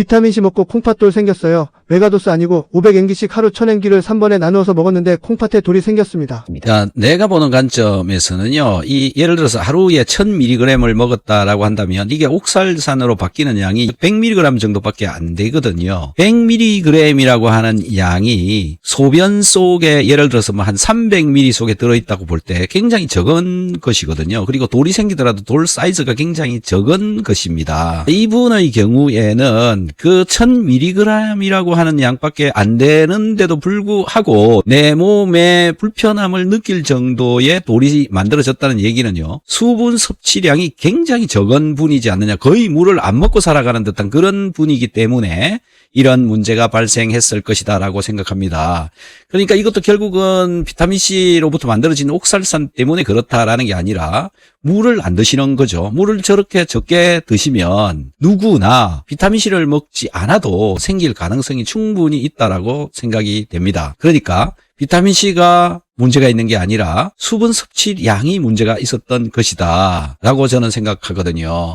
비타민C 먹고 콩팥돌 생겼어요. 메가도스 아니고 500엔기씩 하루 1000엔기를 3번에 나누어서 먹었는데 콩팥에 돌이 생겼습니다. 자, 내가 보는 관점에서는요, 이, 예를 들어서 하루에 1000mg을 먹었다라고 한다면 이게 옥살산으로 바뀌는 양이 100mg 정도밖에 안 되거든요. 100mg이라고 하는 양이 소변 속에 예를 들어서 뭐 한 300ml 속에 들어있다고 볼 때 굉장히 적은 것이거든요. 그리고 돌이 생기더라도 돌 사이즈가 굉장히 적은 것입니다. 이분의 경우에는 그 1000mg이라고 하는 양밖에 안 되는데도 불구하고 내 몸에 불편함을 느낄 정도의 돌이 만들어졌다는 얘기는요. 수분 섭취량이 굉장히 적은 분이지 않느냐. 거의 물을 안 먹고 살아가는 듯한 그런 분이기 때문에 이런 문제가 발생했을 것이다 라고 생각합니다. 그러니까 이것도 결국은 비타민C로부터 만들어진 옥살산 때문에 그렇다라는 게 아니라 물을 안 드시는 거죠. 물을 저렇게 적게 드시면 누구나 비타민C를 먹지 않아도 생길 가능성이 충분히 있다라고 생각이 됩니다. 그러니까 비타민C가 문제가 있는 게 아니라 수분 섭취량이 문제가 있었던 것이다 라고 저는 생각하거든요.